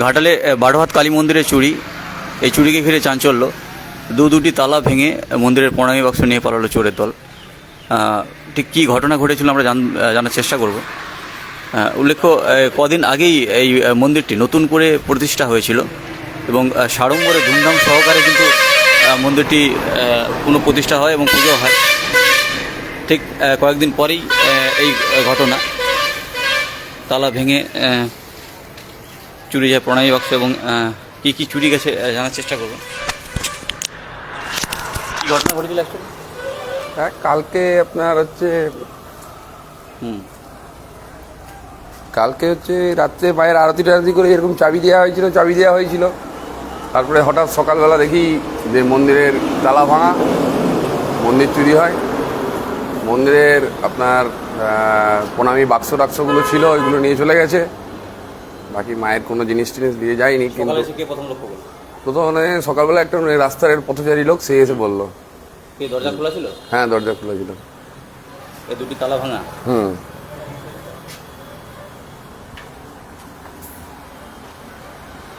ঘাটালে বারোহাত কালী মন্দিরের চুরি এই চুরিকে ঘিরে চাঞ্চল্য। দু দুটি তালা ভেঙে মন্দিরের প্রণামী বাক্স নিয়ে পালালো চোরের দল। ঠিক কী ঘটনা ঘটেছিল আমরা জান- জানার চেষ্টা করব। উল্লেখ্য কদিন আগেই এই মন্দিরটি নতুন করে প্রতিষ্ঠা হয়েছিল এবং সাড়ম্বরে ধুমধাম সহকারে কিন্তু মন্দিরটি পুনঃপ্রতিষ্ঠা হয় এবং পুজো হয়। ঠিক কয়েকদিন পরেই এই ঘটনা। তালা ভেঙে চুরি যায় প্রণামী বাক্স এবং কি কি চুরি গেছে জানার চেষ্টা করব কি ঘটনা ঘটেছিল অ্যাকচুয়ালি হ্যাঁ কালকে আপনার হচ্ছে হুম। কালকে হচ্ছে রাত্রে মায়ের আরতি টারতি করে এরকম চাবি দেওয়া হয়েছিল চাবি দেওয়া হয়েছিল। তারপরে হঠাৎ সকালবেলা দেখি যে মন্দিরের তালা ভাঙা মন্দির চুরি হয়। মন্দিরের আপনার প্রণামী বাক্স টাক্সগুলো ছিল ওইগুলো নিয়ে চলে গেছে। বাকি মায়ের কোনো জিনিস টিনিস দিয়ে যায়নি কিন্তু প্রথম সকালবেলা একটা রাস্তার পথচারী লোক সে এসে বলল। দরজা খোলা ছিল? হ্যাঁ দরজা খোলা ছিল। এই দুটি তালা ভাঙা? হুম।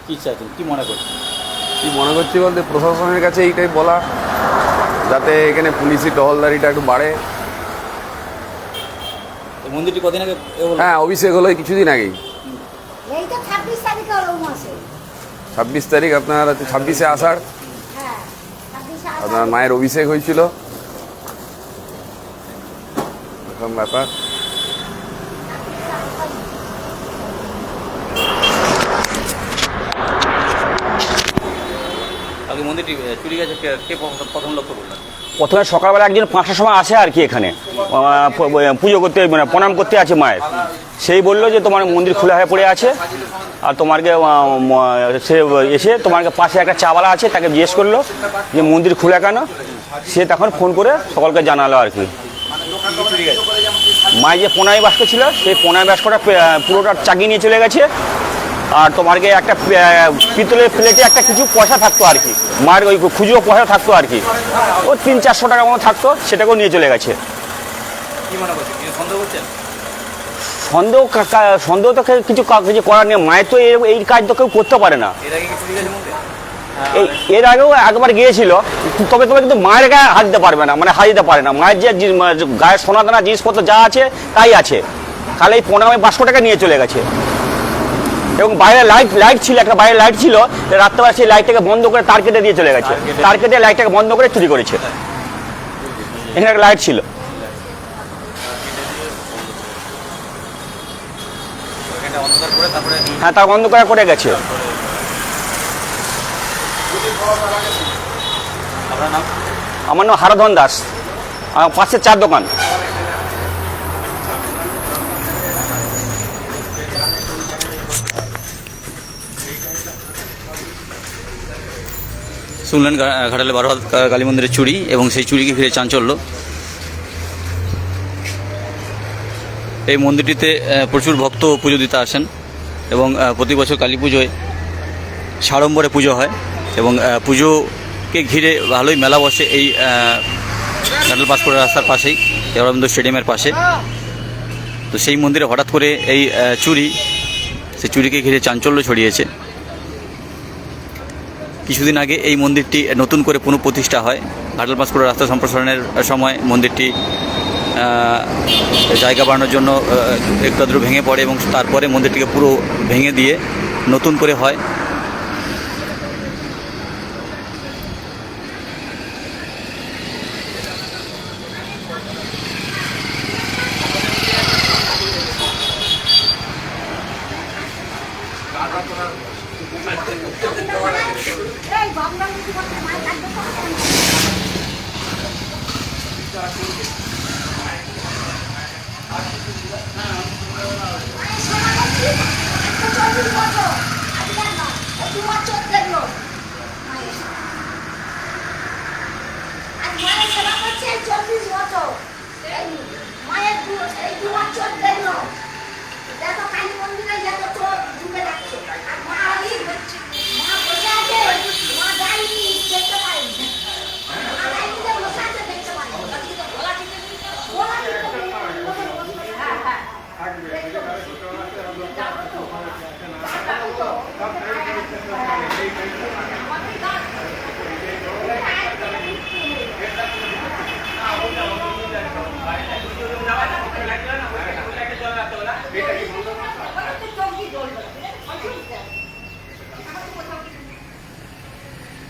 কি চাইছেন? কি মনে করছেন? কি মনে করছি বলতে প্রশাসনের কাছে এইটাই বলা যাতে এখানে পুলিশি টহলদারিটা একটু বাড়ে। মন্দিরটি কদিন আগে হ্যাঁ অভিষেক হলো কিছুদিন আগেই এই তো ছাব্বিশ তারিখে হলো মাসে ছাব্বিশ তারিখ আপনার হচ্ছে ছাব্বিশে আষাঢ়। হ্যাঁ আপনার মায়ের অভিষেক হয়েছিল। এরকম ব্যাপার। আগে মন্দিরটি চুরি গেছে কে প্রথম লক্ষ্য করলেন? প্রথমে সকালবেলা একদিন পাঁচটার সময় আসে আর কি এখানে। পুজো করতে মানে প্রণাম করতে আছে মায়ের। সেই বলল যে তোমার মন্দির খোলা হয়ে পড়ে আছে, আর তোমারকে সে এসে তোমারকে পাশে একটা চাওয়ালা আছে, তাকে জিজ্ঞেস করল যে মন্দির খোলা কেন? সে তখন ফোন করে সকলকে জানালো আর কি। মায়ের যে পোনাই বাস্ক ছিল, সেই পোনাই বাস্কটা পুরোটা চাগিয়ে নিয়ে চলে গেছে। আর তোমাকে একটা পিতলের প্লেটে একটা কিছু পয়সা থাকতো আর কি। মায়ের ওই খুচরো পয়সা থাকতো আর কি। ও তিন চারশো টাকা মতো থাকতো সেটাকেও নিয়ে চলে গেছে। সন্দেহ সন্দেহ তো কিছু কিছু করার নেই। মায়ের তো এই- এই কাজ তো কেউ করতে পারে না। এর আগেও একবার গিয়েছিল। তবে তবে কিন্তু মায়ের গায়ে হাত দিতে পারবে না মানে হাত দিতে পারে না। মায়ের যে গায়ে সোনা দানা জিনিসপত্র যা আছে তাই আছে। খালি এই পনেরো পাঁচশো টাকা নিয়ে চলে গেছে। এবং বাইরে লাইট লাইট ছিল, একটা বাইরে লাইট ছিল, রাত্রেবেলা সেই লাইটটাকে বন্ধ করে তার কেটে দিয়ে চলে গেছে। তার কেটে লাইটটাকে বন্ধ করে চুরি করেছে। এখানে একটা লাইট ছিল। হ্যাঁ তার বন্ধ করে করে গেছে। আমার নাম হারাধন দাস। পাশে চার দোকান। শুনলেন ঘাটালে বারোহাত কালী মন্দিরের চুরি এবং সেই চুরিকে ঘিরে চাঞ্চল্য। এই মন্দিরটিতে প্রচুর ভক্ত পুজো দিতে আসেন এবং প্রতি বছর কালী পুজোয় সাড়ম্বরে পুজো হয় এবং পুজোকে ঘিরে ভালোই মেলা বসে এই ঘাটাল পাসপোর্ট রাস্তার পাশেই রবীন্দ্র স্টেডিয়ামের পাশে। তো সেই মন্দিরে হঠাৎ করে এই চুরি, সেই চুরিকে ঘিরে চাঞ্চল্য ছড়িয়েছে। কিছুদিন আগে এই মন্দিরটি নতুন করে পুনঃপ্রতিষ্ঠা হয়। ঘাটাল পাঁচকুড়া রাস্তা সম্প্রসারণের সময় মন্দিরটি জায়গা বাড়ানোর জন্য একটু ভেঙে পড়ে এবং তারপরে মন্দিরটিকে পুরো ভেঙে দিয়ে নতুন করে হয়। চল্লিশ বছর মায়ের এই দু বছর দেখল। দেখো কালী মন্দিরে দেখো চোখ ঢুকে যাচ্ছে আর মা ওই মা বসে আছে মা যায়নি দেখতে পাইনি মা যায়নি যে বসে আছে দেখতে পাইনি গলা টিপে গলা টিপে লোকের বসে- হ্যাঁ হ্যাঁ দেখতে পাচ্ছি। যাব তো? সারা বলা হয় ওদের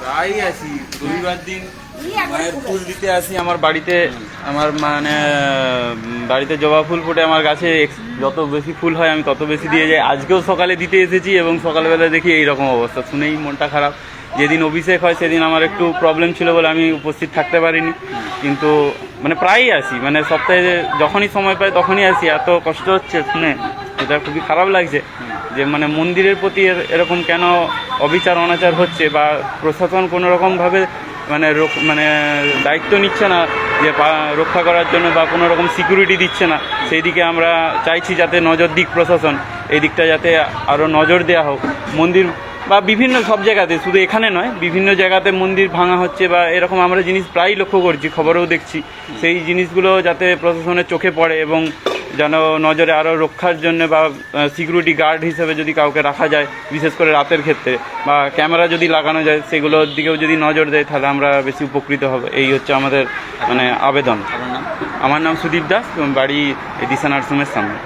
প্রায়ই আসি রবিবার দিন মায়ের ফুল দিতে আসি আমার বাড়িতে আমার মানে বাড়িতে জবা ফুল ফুটে আমার গাছে যত বেশি ফুল হয় আমি তত বেশি দিয়ে যাই। আজকেও সকালে দিতে এসেছি এবং সকালবেলা দেখি এই রকম অবস্থা শুনেই মনটা খারাপ। যেদিন অভিষেক হয় সেদিন আমার একটু প্রবলেম ছিল বলে আমি উপস্থিত থাকতে পারিনি। কিন্তু মানে প্রায়ই আসি মানে সপ্তাহে যখনই সময় পাই তখনই আসি এত কষ্ট হচ্ছে শুনে এটা খুবই খারাপ লাগছে। যে মানে মন্দিরের প্রতি এর- এরকম কেন অবিচার, অনাচার হচ্ছে বা প্রশাসন কোনো রকমভাবে মানে মানে দায়িত্ব নিচ্ছে না যে রক্ষা করার জন্য বা কোনো রকম সিকিউরিটি দিচ্ছে না? সেই দিকে আমরা চাইছি যাতে নজর দিক প্রশাসন, এই দিকটা যাতে আরও নজর দেওয়া হোক। মন্দির বা বিভিন্ন সব জায়গাতে, শুধু এখানে নয়, বিভিন্ন জায়গাতে মন্দির ভাঙা হচ্ছে বা এরকম আমরা জিনিস প্রায়ই লক্ষ্য করছি, খবরেও দেখছি। সেই জিনিসগুলো যাতে প্রশাসনের চোখে পড়ে এবং যেন নজরে আরও রক্ষার জন্য বা সিকিউরিটি গার্ড হিসেবে যদি কাউকে রাখা যায় বিশেষ করে রাতের ক্ষেত্রে বা ক্যামেরা যদি লাগানো যায় সেগুলোর দিকেও যদি নজর দেয় তাহলে আমরা বেশি উপকৃত হব। এই হচ্ছে আমাদের মানে আবেদন। আমার নাম সুদীপ দাস বাড়ি দিশা নার্সিংয়ের সামনে।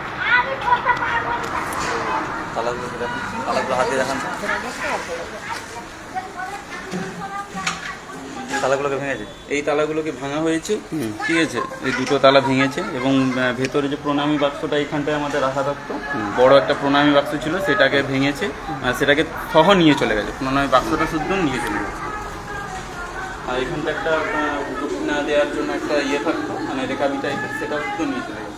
তালাগুলোকে ভেঙেছে? এই তালাগুলোকে ভাঙা হয়েছে ঠিক আছে? এই দুটো তালা ভেঙেছে এবং ভেতরে যে প্রণামী বাক্সটা এখানটায় আমাদের রাখা থাকতো বড় একটা প্রণামী বাক্স ছিল সেটাকে ভেঙেছে আর সেটাকে সহ নিয়ে চলে গেছে। প্রণামী বাক্সটা শুদ্ধ নিয়ে চলে গেছে। আর এখানটা একটা দক্ষিণা দেওয়ার জন্য একটা ইয়ে থাকতো মানে রেখাবি টাইপের সেটা শুদ্ধ নিয়ে চলে গেছে।